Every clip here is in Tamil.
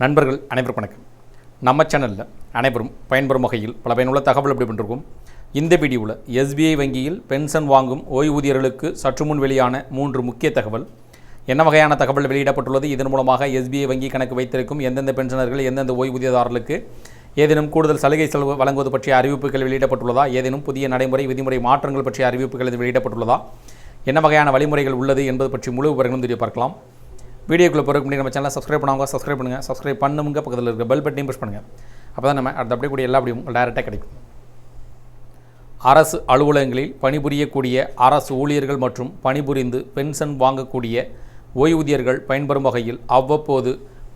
நண்பர்கள் அனைவரும் வணக்கம். நம்ம சேனலில் அனைவரும் பயன்பெறும் வகையில் பல பயனுள்ள தகவல் எப்படி பண்ணிருக்கோம். இந்த வீடியோவில் எஸ்பிஐ வங்கியில் பென்ஷன் வாங்கும் ஓய்வூதியர்களுக்கு சற்று முன் வெளியான மூன்று முக்கிய தகவல். என்ன வகையான தகவல் வெளியிடப்பட்டுள்ளது? இதன் மூலமாக எஸ்பிஐ வங்கி கணக்கு வைத்திருக்கும் எந்தெந்த பென்ஷனர்கள் எந்தெந்த ஓய்வூதியதாரர்களுக்கு ஏதேனும் கூடுதல் சலுகை செலவு வழங்குவது பற்றிய அறிவிப்புகள் வெளியிடப்பட்டுள்ளதா? ஏதேனும் புதிய நடைமுறை விதிமுறை மாற்றங்கள் பற்றிய அறிவிப்புகள் வெளியிடப்பட்டுள்ளதா? என்ன வகையான வழிமுறைகள் உள்ளது என்பது பற்றி முழு விவரங்களும் தெரிய பார்க்கலாம். வீடியோக்குள்ளே போகிறதுக்கு முன்னாடி நம்ம சேனலை சப்ஸ்கிரைப் பண்ணாங்க சப்ஸ்கிரைப் பண்ணுங்கள் சப்ஸ்கிரைப் பண்ணுங்க பக்கத்தில் இருக்க பெல் பட்டனையும் ப்ரெஸ் பண்ணுங்கள் அப்போ தான் நம்ம அடுத்த அப்படியே கூடிய எல்லா அப்படியும் டேரெக்டாக கிடைக்கும். அரசு அலுவலகங்களில் பணிபுரியக்கூடிய அரசு ஊழியர்கள் மற்றும் பணிபுரிந்து பென்ஷன் வாங்கக்கூடிய ஓய்வூதியர்கள் பயன்பெறும் வகையில் அவ்வப்போது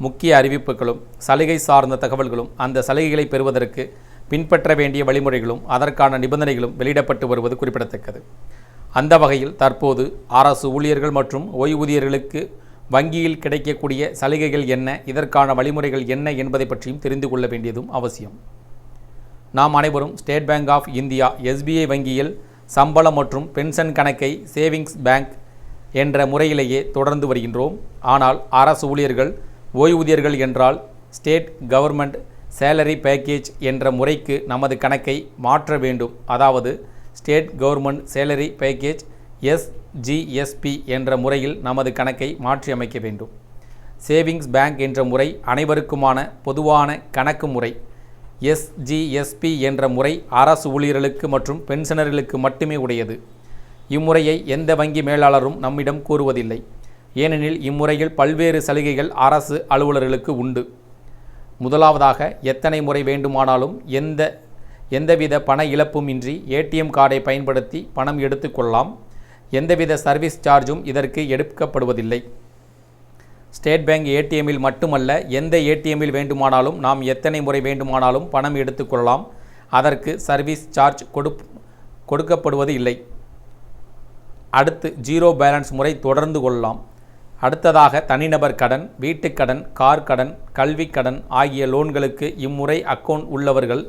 முக்கிய அறிவிப்புகளும் சலுகை சார்ந்த தகவல்களும் அந்த சலுகைகளை பெறுவதற்கு பின்பற்ற வேண்டிய வழிமுறைகளும் அதற்கான நிபந்தனைகளும் வெளியிடப்பட்டு வருவது குறிப்பிடத்தக்கது. அந்த வகையில் தற்போது அரசு ஊழியர்கள் மற்றும் ஓய்வூதியர்களுக்கு வங்கியில் கிடைக்கக்கூடிய சலுகைகள் என்ன இதற்கான வழிமுறைகள் என்ன என்பதை பற்றியும் தெரிந்து கொள்ள வேண்டியதும் அவசியம். நாம் அனைவரும் state bank of India SBI வங்கியில் சம்பளம் மற்றும் பென்ஷன் கணக்கை சேவிங்ஸ் பேங்க் என்ற முறையிலேயே தொடர்ந்து வருகின்றோம். ஆனால் அரசு ஊழியர்கள் ஓய்வூதியர்கள் என்றால் ஸ்டேட் கவர்மெண்ட் சேலரி பேக்கேஜ் என்ற முறைக்கு நமது கணக்கை மாற்ற வேண்டும். அதாவது state government salary package SGSP என்ற முறையில் நமது கணக்கை மாற்றியமைக்க வேண்டும். சேவிங்ஸ் பேங்க் என்ற முறை அனைவருக்குமான பொதுவான கணக்கு முறை எஸ்ஜிஎஸ்பி என்ற முறை அரசு ஊழியர்களுக்கு மற்றும் பென்ஷனர்களுக்கு மட்டுமே உடையது. இம்முறையை எந்த வங்கி மேலாளரும் நம்மிடம் கூறுவதில்லை. ஏனெனில் இம்முறையில் பல்வேறு சலுகைகள் அரசு அலுவலர்களுக்கு உண்டு. முதலாவதாக எத்தனை முறை வேண்டுமானாலும் எந்த எந்தவித பண இழப்பும் இன்றி ஏடிஎம் கார்டை பயன்படுத்தி பணம் எடுத்துக்கொள்ளலாம் எந்தவித சர்வீஸ் சார்ஜும் இதற்கு எடுக்கப்படுவதில்லை. ஸ்டேட் பேங்க் ஏடிஎம்மில் மட்டுமல்ல எந்த ஏடிஎம்மில் வேண்டுமானாலும் நாம் எத்தனை முறை வேண்டுமானாலும் பணம் எடுத்துக்கொள்ளலாம் அதற்கு சர்வீஸ் சார்ஜ் கொடு கொடுக்கப்படுவது இல்லை. அடுத்து ஜீரோ பேலன்ஸ் முறை தொடர்ந்து கொள்ளலாம். அடுத்ததாக தனிநபர் கடன் வீட்டுக்கடன் கார் கடன் கல்விக் கடன் ஆகிய லோன்களுக்கு இம்முறை அக்கௌண்ட் உள்ளவர்கள்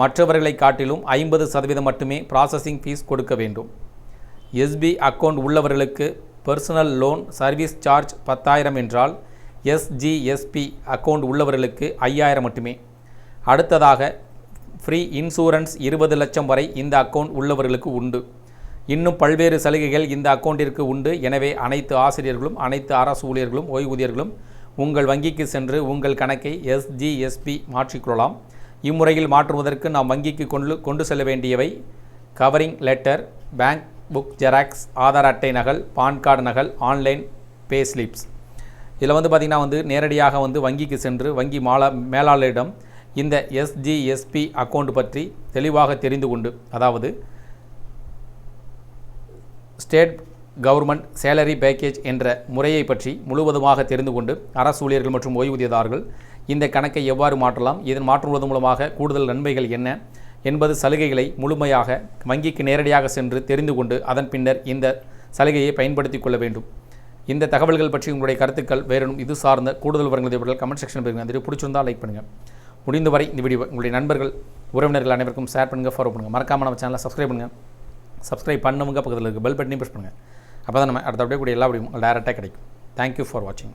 மற்றவர்களை காட்டிலும் ஐம்பது சதவீதம் மட்டுமே ப்ராசஸிங் ஃபீஸ் கொடுக்க வேண்டும். எஸ்பி அக்கவுண்ட் உள்ளவர்களுக்கு பர்சனல் லோன் சர்வீஸ் சார்ஜ் பத்தாயிரம் என்றால் எஸ்ஜிஎஸ்பி அக்கவுண்ட் உள்ளவர்களுக்கு ஐயாயிரம் மட்டுமே. அடுத்ததாக ஃப்ரீ இன்சூரன்ஸ் இருபது லட்சம் வரை இந்த அக்கவுண்ட் உள்ளவர்களுக்கு உண்டு. இன்னும் பல்வேறு சலுகைகள் இந்த அக்கௌண்ட்டிற்கு உண்டு. எனவே அனைத்து ஆசிரியர்களும் அனைத்து அரசு ஊழியர்களும் ஓய்வூதியர்களும் உங்கள் வங்கிக்கு சென்று உங்கள் கணக்கை எஸ்ஜிஎஸ்பி மாற்றிக்கொள்ளலாம் இம்முறையில் மாற்றுவதற்கு நாம் வங்கிக்கு கொண்டு கொண்டு செல்ல வேண்டியவை covering letter bank book Xerox Aadhaar அட்டை நகல் பான் கார்டு நகல் ஆன்லைன் பே ஸ்லிப்ஸ் இதில் வந்து பார்த்திங்கன்னா வந்து நேரடியாக வந்து வங்கிக்கு சென்று வங்கி மாலா மேலாளரிடம் இந்த எஸ்ஜிஎஸ்பி அக்கௌண்ட் பற்றி தெளிவாக தெரிந்து கொண்டு அதாவது ஸ்டேட் கவர்மெண்ட் சேலரி பேக்கேஜ் என்ற முறையை பற்றி முழுவதுமாக தெரிந்து கொண்டு அரசு ஊழியர்கள் மற்றும் ஓய்வூதியதாரர்கள் இந்த கணக்கை எவ்வாறு மாற்றலாம் இதன் மாற்றுவதன் மூலமாக கூடுதல் நன்மைகள் என்ன என்பது சலுகைகளை முழுமையாக வங்கிக்கு நேரடியாக சென்று தெரிந்து கொண்டு அதன் பின்னர் இந்த சலுகையை பயன்படுத்தி கொள்ள வேண்டும். இந்த தகவல்கள் பற்றி உங்களுடைய கருத்துக்கள் வேறும் இது சார்ந்த கூடுதல் விவரங்கள் தேவைப்பட்டால் கமெண்ட் செக்ஷன் போயிருங்க அந்த பிடிச்சிருந்தால் லைக் பண்ணுங்கள் முடிந்தவரை இந்த வீடியோ உங்களுடைய நண்பர்கள் உறவினர்கள் அனைவருக்கும் ஷேர் பண்ணுங்கள் ஃபாலோ பண்ணுங்கள் மறக்காமல் நம்ம சேனலை சப்ஸ்கிரைப் பண்ணுங்கள் சப்ஸ்கிரைப் பண்ணவங்க பக்கத்தில் இருக்க பெல் பட்டனையும் ப்ரெஸ் பண்ணுங்கள் அப்போ தான் நம்ம அடுத்த அப்படியே கூட எல்லா வீடியும் டேரெக்டாக கிடைக்கும். தேங்க்யூ ஃபார் வாட்சிங்